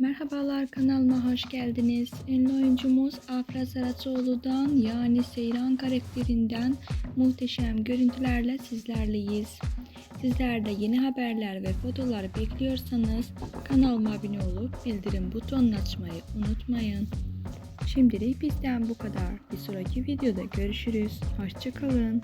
Merhabalar kanalıma hoş geldiniz. Ünlü oyuncumuz Afra Saraçoğlu'dan yani Seyran karakterinden muhteşem görüntülerle sizlerleyiz. Sizler de yeni haberler ve fotoğraflar bekliyorsanız kanalıma abone olup bildirim butonunu açmayı unutmayın. Şimdilik bizden bu kadar. Bir sonraki videoda görüşürüz. Hoşçakalın.